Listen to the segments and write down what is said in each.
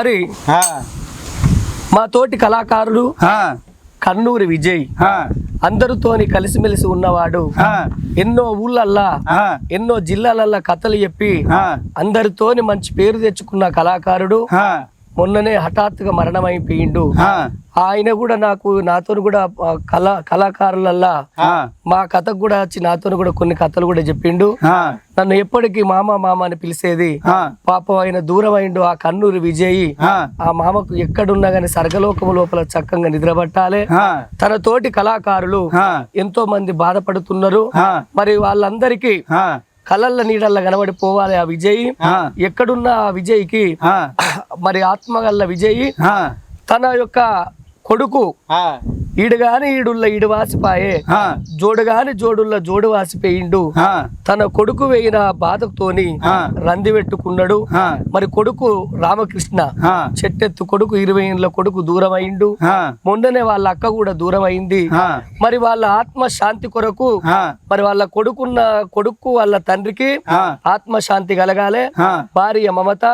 మరి మా తోటి కళాకారుడు కన్నూరి విజయ్ అందరితోని కలిసిమెలిసి ఉన్నవాడు. ఎన్నో ఊళ్ళల్లా ఎన్నో జిల్లాలల్లా కథలు చెప్పి అందరితోని మంచి పేరు తెచ్చుకున్న కళాకారుడు. మొన్ననే హఠాత్తుగా మరణమైపోయిండు. ఆ, ఆయన కూడా నాకు నాతో కూడా కళా కళాకారులల్లా మా కథకు కూడా వచ్చి నాతో కూడా కొన్ని కథలు కూడా చెప్పిండు. నన్ను ఎప్పటికీ మామ మామ అని పిలిచేది. పాపం ఆయన దూరం అయిండు ఆ కన్నూరు విజయి. ఆ, మామకు ఎక్కడున్నా గాని సర్గలోకము లోపల చక్కగా నిద్రపట్టాలి. తన తోటి కళాకారులు ఎంతో మంది బాధపడుతున్నారు. మరి వాళ్ళందరికీ ఆ, కళల్ల నీడల్ల కనబడిపోవాలి ఆ విజయ్. ఎక్కడున్న ఆ విజయ్కి ఆ, మరి ఆత్మగల్ల విజయ్ తన యొక్క కొడుకు ఈడుగాని ఈడుల్ల ఈడు వాసిపాయే. జోడుగాని జోడుల్ల జోడు వాసిపోయిండు. తన కొడుకు వేయిన బాధతోని రంది పెట్టుకున్నాడు. మరి కొడుకు రామకృష్ణ చెట్టెత్తు కొడుకు ఇరవై ఏళ్ళ కొడుకు దూరం అయిండు మొన్ననే వాళ్ళ అక్క కూడా దూరం అయింది మరి వాళ్ళ ఆత్మ శాంతి కొరకు మరి వాళ్ళ కొడుకున్న కొడుకు వాళ్ళ తండ్రికి ఆత్మ శాంతి కలగాలే. భార్య మమత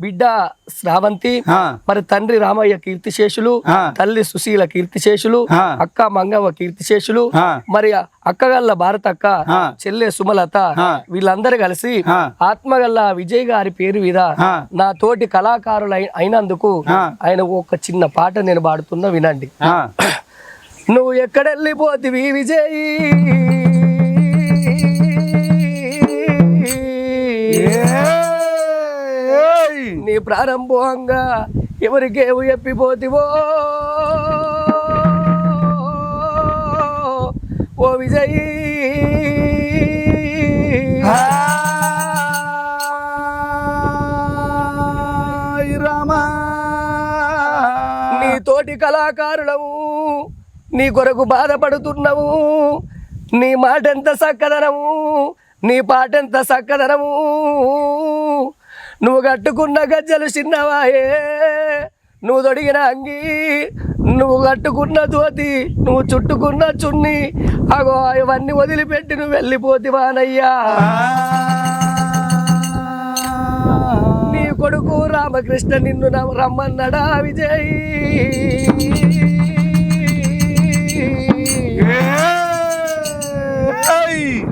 బిడ్డ శ్రావంతి మరి తండ్రి రామయ్య కీర్తిశేషులు తల్లి సుశీల కీర్తిశేషులు అక్క మంగవ్వ కీర్తిశేషులు మరి అక్కగల్ల భారతక్క చెల్లె సుమలత వీళ్ళందరూ కలిసి ఆత్మగల్ల విజయ్ గారి పేరు మీద నా తోటి కళాకారులు అయి- అయినందుకు. ఆయన ఒక చిన్న పాట నేను పాడుతున్నా వినండి. నువ్వు ఎక్కడెళ్ళిపోతివి విజయ్? నీ ప్రారంభంగా ఎవరికేవు ఎప్పిపోతివో ఓ విజయ్! రామా! నీ తోటి కళాకారులము నీ కొరకు బాధపడుతున్నావు నీ మాట ఎంత చక్కదనము నీ పాట ఎంత చక్కదనము నువ్వు కట్టుకున్న గజ్జలు చిన్నవాయే. నువ్వు తొడిగిన అంగి నువ్వు కట్టుకున్న ధోతి నువ్వు చుట్టుకున్న చున్ని. అగో ఇవన్నీ వదిలిపెట్టి నువ్వు వెళ్ళిపోతివానయ్యా నీ కొడుకు రామకృష్ణ నిన్ను రమ్మన్నడా విజయ్?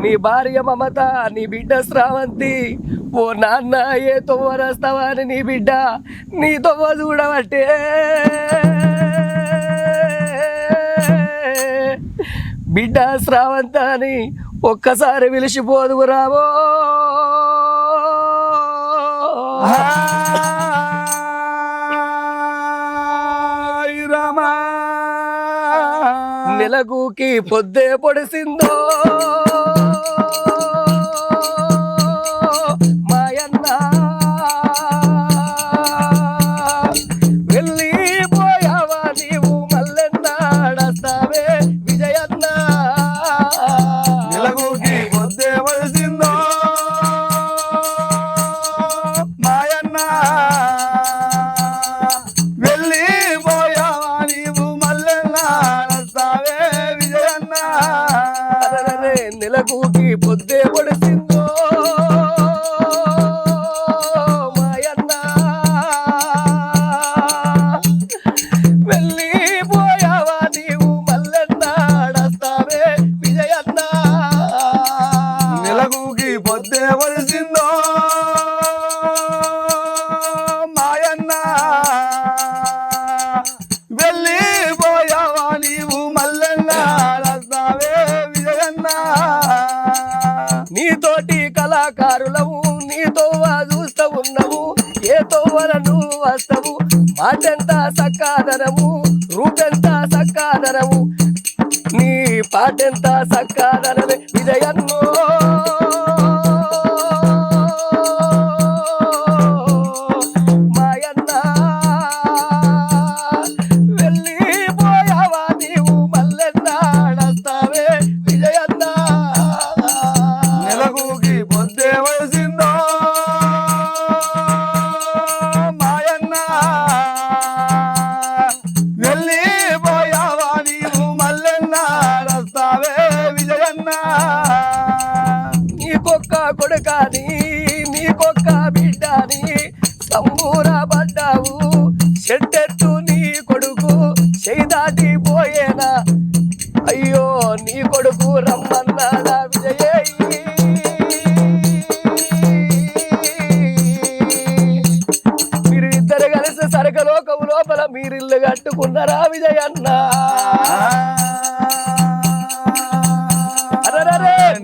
నీ భార్య మమత నీ బిడ్డ శ్రావంతి ఓ నాన్న ఏ తొవ్వ రస్తావా అని నీ బిడ్డ నీ తొవ్వ చూడబట్టే. బిడ్డ శ్రావంత అని ఒక్కసారి విలిసిపోదువు రావో నెలగుకి పొద్దే పొడిసిందో. ಆಟೆಂತ ಸಕ್ಕಾದರವು ರೂಪೆಂತ ಸಕ್ಕಾದರವು ನೀ ಪಾಟೆಂತ ಸಕ್ಕಾದರವೇ ವಿಜಯನ నీ కొడుకు రమ్మన్నాడా విజయే మీరు ఇద్దరు కలిసి సరకలోకము లోపల మీరు ఇల్లు కట్టుకున్నారా విజయన్న?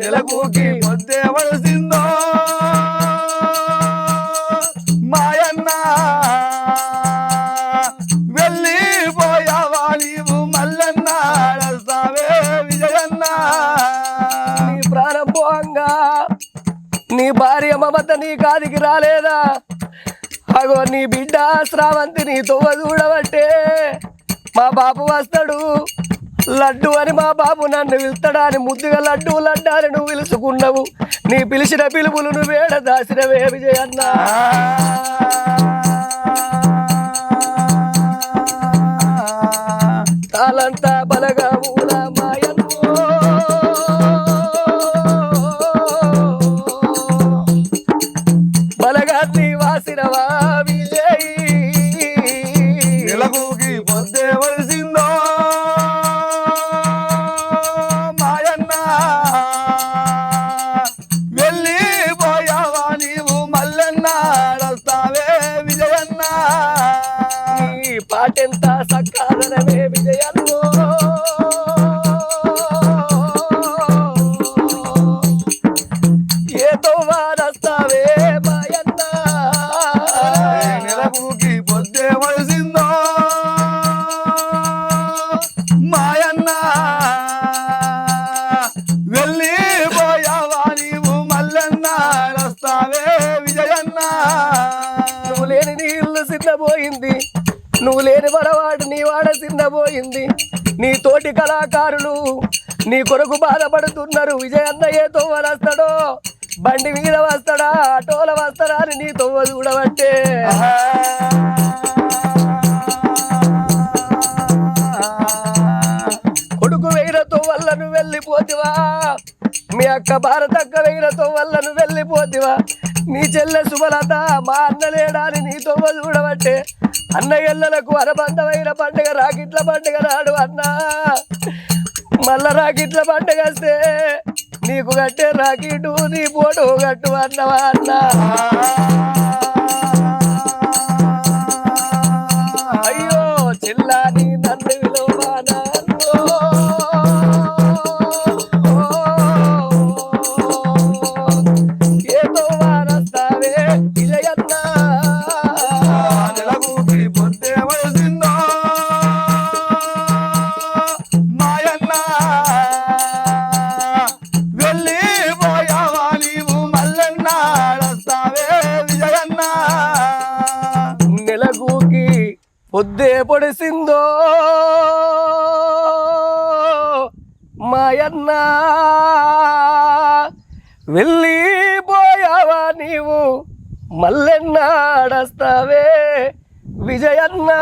నెలకూకి పొద్దే వలసింది. నీ భార్య మమత నీ కాదికి రాలేదా? అగో నీ బిడ్డ శ్రావంతి నీ తువ్వ చూడబట్టే మా బాబు వస్తాడు. లడ్డు అని మా బాబు నన్ను పిలుస్తాడా అని ముద్దుగా లడ్డు లడ్డు అని నువ్వు పిలుచుకున్నావు నీ పిలిచిన పిలుపులు నువ్వు వేడ దాసినవే విజయన్న తాళంతా నెలకూకి పొద్దే వలసిందో మాయన్న వెళ్ళిపోయావా నీవు మల్లన్న? రస్తావే విజయన్న. నువ్వు లేని నీళ్ళు సిద్ధపోయింది నువ్వు లేని వరవాడు నీ వాడ సిద్ధపోయింది నీ తోటి కళాకారులు నీ కొరకు బాధపడుతున్నారు. విజయన్న ఏ తొవ్వ వస్తాడో బండి మీద వస్తాడా ఆటోల వస్తాడా అని నీ తొవ్వ చూడబట్టే కొడుకు వెయ్యతో వల్ల నువ్వు వెళ్ళిపోతివా. మీ అక్క భారతక్క వెయ్యతో వల్ల నువ్వు వెళ్ళిపోతివా. నీ చెల్లె శుభలత మా అన్న లేడాని నీ తొవ్వ చూడబట్టే అన్నగెళ్ళలకు అనుబంధమైన పండుగ రాకిట్ల పండుగ నాడు అన్నా. మళ్ళా రాకిట్ల పండుగ వస్తే నీకు కట్టే రాకిటు నీ పోటు కట్టు అన్నవా అన్నా? మాయన్న వెళ్ళిపోయావా నీవు? మల్లెన్నాడస్తావే విజయన్నా.